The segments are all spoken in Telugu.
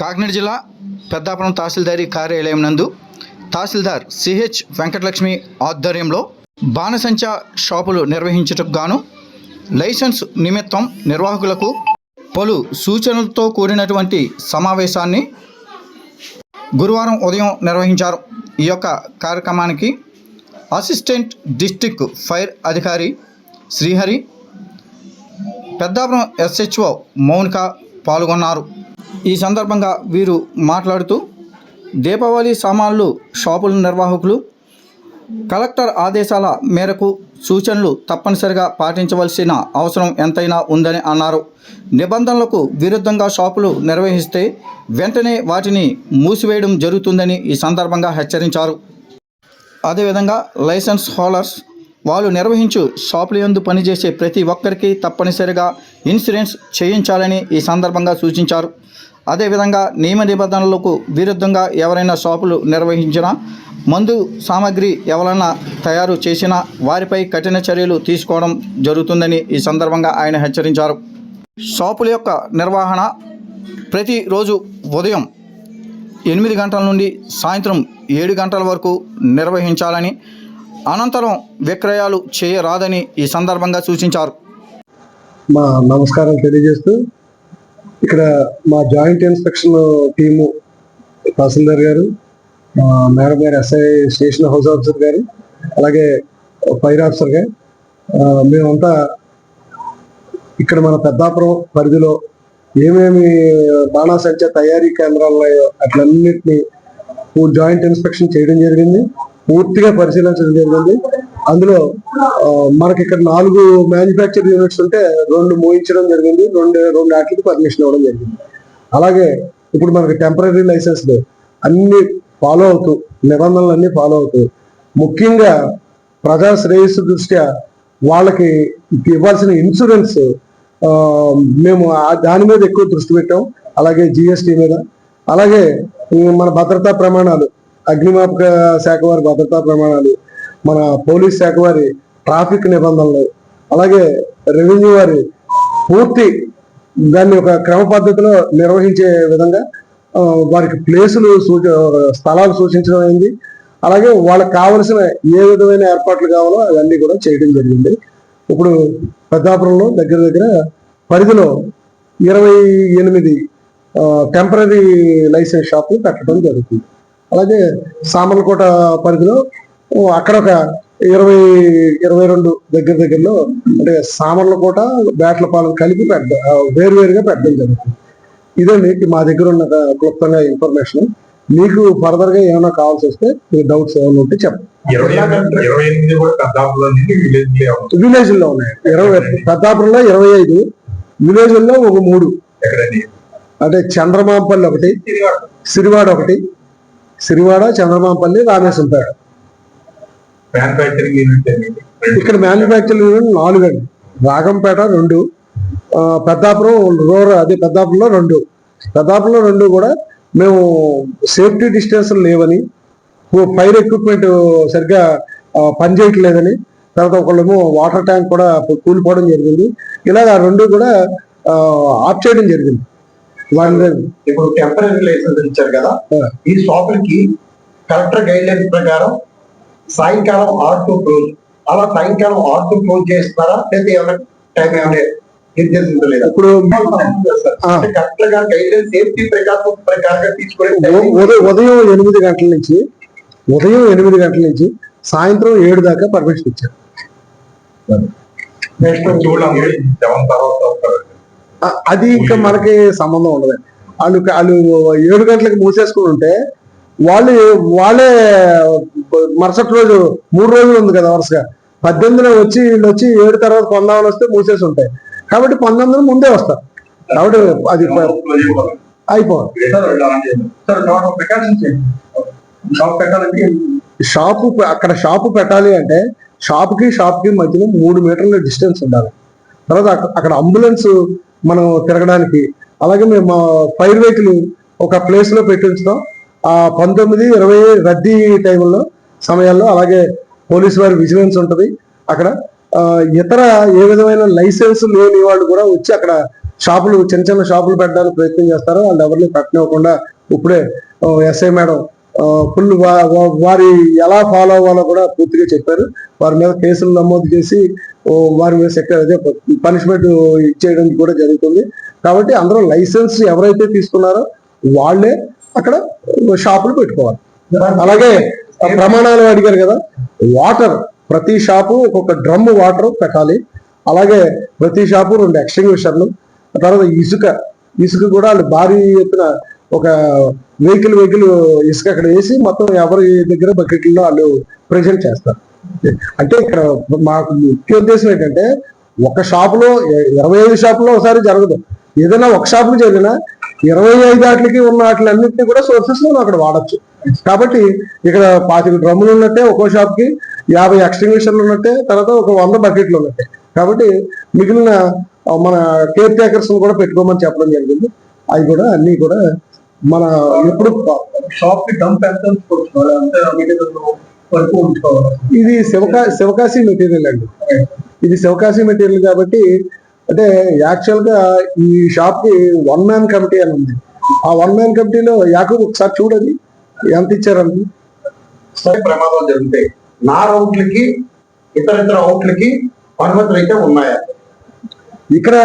కాకినాడ జిల్లా పెద్దాపురం తహసీల్దారీ కార్యాలయం నందు తహసీల్దార్ సిహెచ్ వెంకటలక్ష్మి ఆధ్వర్యంలో బాణసంచ షాపులు నిర్వహించుటకు గాను లైసెన్స్ నిమిత్తం నిర్వాహకులకు పలు సూచనలతో కూడినటువంటి సమావేశాన్ని గురువారం ఉదయం నిర్వహించారు. ఈ యొక్క కార్యక్రమానికి అసిస్టెంట్ డిస్టిక్ ఫైర్ అధికారి శ్రీహరి పెద్దాపురం ఎస్హెచ్ఓ మౌనిక పాల్గొన్నారు. ఈ సందర్భంగా వీరు మాట్లాడుతూ దీపావళి సామాన్లు షాపుల నిర్వాహకులు కలెక్టర్ ఆదేశాల మేరకు సూచనలు తప్పనిసరిగా పాటించవలసిన అవసరం ఎంతైనా ఉందని అన్నారు. నిబంధనలకు విరుద్ధంగా షాపులు నిర్వహిస్తే వెంటనే వాటిని మూసివేయడం జరుగుతుందని ఈ సందర్భంగా హెచ్చరించారు. అదేవిధంగా లైసెన్స్ హోల్డర్స్ వాళ్ళు నిర్వహించు షాపుల యందు పనిచేసే ప్రతి ఒక్కరికి తప్పనిసరిగా ఇన్సూరెన్స్ చేయించాలని ఈ సందర్భంగా సూచించారు. అదేవిధంగా నియమ నిబంధనలకు విరుద్ధంగా ఎవరైనా షాపులు నిర్వహించినా మందు సామాగ్రి ఎవరైనా తయారు చేసినా వారిపై కఠిన చర్యలు తీసుకోవడం జరుగుతుందని ఈ సందర్భంగా ఆయన హెచ్చరించారు. షాపుల యొక్క నిర్వహణ ప్రతిరోజు ఉదయం ఎనిమిది గంటల నుండి సాయంత్రం ఏడు గంటల వరకు నిర్వహించాలని అనంతరం విక్రయాలు చేయరాదని ఈ సందర్భంగా సూచించారు. మా నమస్కారం తెలియజేస్తూ ఇక్కడ మా జాయింట్ ఇన్స్పెక్షన్ టీము తహసీల్దార్ గారు మేడం గారు ఎస్ఐ స్టేషన్ హౌస్ ఆఫీసర్ గారు అలాగే ఫైర్ ఆఫీసర్ గారు మేమంతా ఇక్కడ మన పెద్దాపురం పరిధిలో ఏమేమి బాణాసంచ తయారీ కేంద్రాలు ఉన్నాయో అట్లన్నిటిని జాయింట్ ఇన్స్పెక్షన్ చేయడం జరిగింది. పూర్తిగా పరిశీలించడం జరిగింది. అందులో మనకి ఇక్కడ నాలుగు మ్యానుఫ్యాక్చర్ యూనిట్స్ ఉంటే రెండు మోయించడం జరిగింది రెండు రెండు వాటికి పర్మిషన్ ఇవ్వడం జరిగింది. అలాగే ఇప్పుడు మనకి టెంపరీ లైసెన్స్ అన్ని ఫాలో అవుతూ నిబంధనలు అన్ని ఫాలో అవుతూ ముఖ్యంగా ప్రజా శ్రేయస్సు దృష్ట్యా వాళ్ళకి ఇవ్వాల్సిన ఇన్సూరెన్స్ మేము ఆ- దాని మీద ఎక్కువ దృష్టి పెట్టాం. అలాగే జిఎస్టి మీద. అలాగే మన భద్రతా ప్రమాణాలు అగ్నిమాపక శాఖ వారి భద్రతా ప్రమాణాలు మన పోలీస్ శాఖ వారి ట్రాఫిక్ నిబంధనలు అలాగే రెవెన్యూ వారి పూర్తి దాన్ని ఒక క్రమ పద్ధతిలో నిర్వహించే విధంగా వారికి ప్లేసులు సూచ స్థలాలు సూచించడం అయింది. అలాగే వాళ్ళకి కావలసిన ఏ విధమైన ఏర్పాట్లు కావాలో అవన్నీ కూడా చేయడం జరిగింది. ఇప్పుడు పెద్దాపురంలో దగ్గర దగ్గర పరిధిలో ఇరవై ఎనిమిది టెంపరీ లైసెన్స్ షాపులు పెట్టడం జరుగుతుంది. అలాగే సామర్లకోట పరిధిలో అక్కడ ఒక ఇరవై ఇరవై రెండు దగ్గర దగ్గరలో అంటే సామర్లకోట బేట్లపాలెం కలిపి ఆ, వేరువేరుగా పెట్టడం జరుగుతుంది. ఇదండి మా దగ్గర ఉన్న క్లుప్తంగా ఇన్ఫర్మేషన్. మీకు ఫర్దర్గా ఏమైనా కావాల్సి వస్తే మీ డౌట్స్ ఏమైనా ఉంటే చెప్పండి. విలేజ్ లే ఉన్నాయి. ఇరవై పెద్దాపురంలో ఇరవై ఐదు విలేజ్లో ఒక మూడు. అంటే చంద్రమాంపల్లి ఒకటి సిరివాడ ఒకటి సిరివాడ చంద్రమాంపల్లి యూనిట్ అనేది ఇక్కడ మ్యానుఫ్యాక్చరింగ్ యూనిట్ నాలుగు అండి రాగంపేట రెండు పెద్దాపురం రూరల్ అదే పెద్దాపురంలో రెండు. పెద్దాపురంలో రెండు కూడా మేము సేఫ్టీ డిస్టెన్స్ లేవని ఫైర్ ఎక్విప్మెంట్ సరిగ్గా పనిచేయట్లేదని తర్వాత ఒకళ్ళేమో వాటర్ ట్యాంక్ కూడా కూలిపోవడం జరిగింది. ఇలాగ రెండు కూడా ఆఫ్ చేయడం జరిగింది. ఇప్పుడు టెంపరీ లైసెన్స్ ఇచ్చారు కదా. ఈ షాపులకి కలెక్టర్ గైడ్ లైన్స్ ప్రకారం సాయంకాలం ఆరు టు క్లోజ్. అలా సాయంకాలం ఆరు టు క్లోజ్ చేస్తారా లేదా ఏమైనా టైం ఏమైనా ఇప్పుడు ఆ. కరెక్టర్గా గైడ్ లైన్స్ సేఫ్టీ ప్రకారం ప్రకారంగా తీసుకునే ఉ- ఉదయం ఉదయం ఎనిమిది గంటల నుంచి ఉదయం ఎనిమిది గంటల నుంచి సాయంత్రం ఏడు దాకా పర్మిషన్ ఇచ్చారు. నెక్స్ట్ చూడండి సెవెన్ తర్వాత అది ఇంకా మనకి సంబంధం ఉండదు. వాళ్ళు వాళ్ళు ఏడు గంటలకు మూసేసుకుని ఉంటే వాళ్ళు వాళ్ళే మరుసటి రోజు మూడు రోజులు ఉంది కదా వరుసగా. పద్దెనిమిదిలో వచ్చి వీళ్ళు వచ్చి ఏడు తర్వాత పంతొమ్మిది వస్తే మూసేసి ఉంటాయి. కాబట్టి పంతొమ్మిది ముందే వస్తారు. కాబట్టి అది ప్రికాషన్స్ షాప్ అక్కడ షాపు పెట్టాలి అంటే షాప్కి షాప్కి మధ్యలో మూడు మీటర్ల డిస్టెన్స్ ఉండాలి. తర్వాత అక్క- అక్కడ అంబులెన్స్ మనం తిరగడానికి. అలాగే మేము ఫైర్ వెహికల్ ఒక ప్లేస్లో పెట్టించుతాం. ఆ పంతొమ్మిది ఇరవై రద్దీ టైంలో సమయాల్లో అలాగే పోలీస్ వారి విజిలెన్స్ ఉంటుంది అక్కడ. ఇతర ఏ విధమైన లైసెన్స్ లేని వాళ్ళు కూడా వచ్చి అక్కడ షాపులు చిన్న చిన్న షాపులు పెట్టడానికి ప్రయత్నం చేస్తారు. వాళ్ళు ఎవరిని పెట్టనివ్వకుండా ఇప్పుడే ఎస్ఐ మేడం ఫుల్ వారి ఎలా ఫాలో అవ్వాలో కూడా పూర్తిగా చెప్పారు. వారి మీద కేసులు నమోదు చేసి వారి మీద సెక్టర్ అదే పనిష్మెంట్ ఇచ్చేయడం కూడా జరుగుతుంది. కాబట్టి అందరూ లైసెన్స్ ఎవరైతే తీసుకున్నారో వాళ్ళే అక్కడ షాపులు పెట్టుకోవాలి. అలాగే ప్రమాణాలు అడిగారు కదా వాటర్ ప్రతి షాపు ఒక్కొక్క డ్రమ్ వాటర్ పెట్టాలి. అలాగే ప్రతి షాపు రెండు ఎక్స్టింగ్విషర్లు తర్వాత ఇసుక. ఇసుక కూడా వాళ్ళు భారీ ఎత్తున ఒక వెహికల్ వెహికల్ ఇసుక అక్కడ వేసి మొత్తం ఎవరి దగ్గర బకెట్లో వాళ్ళు ప్రజెంట్ చేస్తారు. అంటే ఇక్కడ మాకు ముఖ్య ఉద్దేశం ఏంటంటే ఒక షాపులో ఇరవై ఐదు షాపులో ఒకసారి జరగదు. ఏదైనా ఒక షాపులో జరిగినా ఇరవై ఐదు ఆటలకి ఉన్న వాటిలన్నింటినీ కూడా సోర్సెస్ మనం అక్కడ వాడచ్చు. కాబట్టి ఇక్కడ పాతిక డ్రమ్ములు ఉన్నట్టే ఒక్కో షాప్కి యాభై ఎక్స్టింగ్విషన్లు ఉన్నట్టే తర్వాత ఒక వంద బకెట్లు ఉన్నట్టే. కాబట్టి మిగిలిన మన కేర్ టేకర్స్ కూడా పెట్టుకోమని చెప్పడం జరిగింది. అవి కూడా అన్ని కూడా మన ఎప్పుడు షాప్కి డంప్ ఎంత ఇది శివకా శివకాశి మెటీరియల్ అండి. ఇది శివకాశి మెటీరియల్ కాబట్టి అంటే యాక్చువల్గా ఈ షాప్కి వన్ మ్యాన్ కమిటీ అని ఉంది. ఆ వన్ మ్యాన్ కమిటీలో యాకూబ్ ఒకసారి చూడండి ఎంత ఇచ్చారండి? సరే ప్రమాదాలు జరుగుతాయి. నా రౌట్లకి ఇతర ఇతర అవుట్లకి అనుమతులు అయితే ఉన్నాయా? ఇక్కడ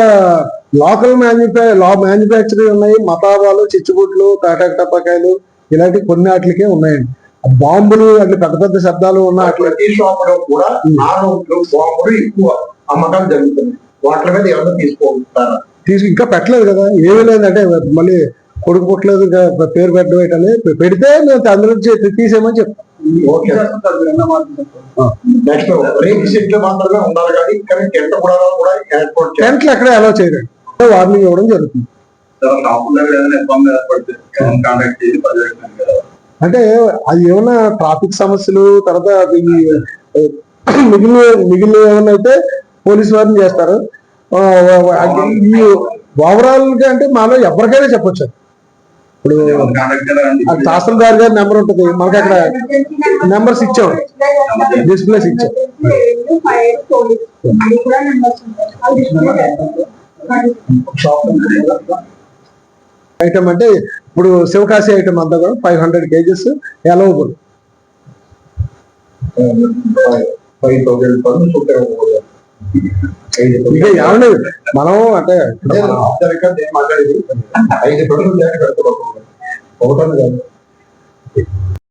లోకల్ మ్యానుఫ్యా లా మ్యానుఫ్యాక్చరింగ్ ఉన్నాయి మతాబాలు చిచ్చుబుడ్లు తాటాకు టపాకాయలు ఇలాంటి కొన్ని వాటికే ఉన్నాయండి. బాంబులు అట్లా పెద్ద పెద్ద శబ్దాలు ఉన్న అట్లా ప్రతి షాప్లో కూడా నా రౌట్లు బాంబులు ఎక్కువ అమ్మకాలు జరుగుతుంది వాటి మీద ఎవరైనా తీసుకోగలుగుతారా తీసి ఇంకా పెట్టలేదు కదా. ఏమీ లేదంటే మళ్ళీ కొడుకు పుట్టలేదు ఇంకా పేరు పెట్టడం ఏంటని పెడితే మేము అందులో నుంచి తీసేయమని చెప్తాం నెక్స్ట్ రేపు సెట్లు మాత్రమే ఉండాలి కానీ కానీ టెంట్ కూడా కూడా ఏర్పాటు టెంట్లు ఎక్కడ అలౌ చేయరండి. వార్నింగ్ ఇవ్వడం జరుగుతుంది. అంటే అది ఏమైనా ట్రాఫిక్ సమస్యలు తర్వాత మిగిలిన మిగిలిన ఏమైనా అయితే పోలీసు వారిని చేస్తారు. ఈ ఓవరాల్గా అంటే మాలో ఎవరికైనా చెప్పొచ్చు. ఇప్పుడు కాంటాక్ట్ ఆ తహసీల్దార్ గారి నెంబర్ ఉంటుంది. మనకి అక్కడ నెంబర్స్ ఇచ్చాం. డిస్ప్లేస్ ఇచ్చాం. ఐటమ్ అంటే ఇప్పుడు శివకాశి ఐటమ్ అంతా కూడా ఫైవ్ హండ్రెడ్ కేజెస్ ఇక ఏమండి మనం అంటే ఐదు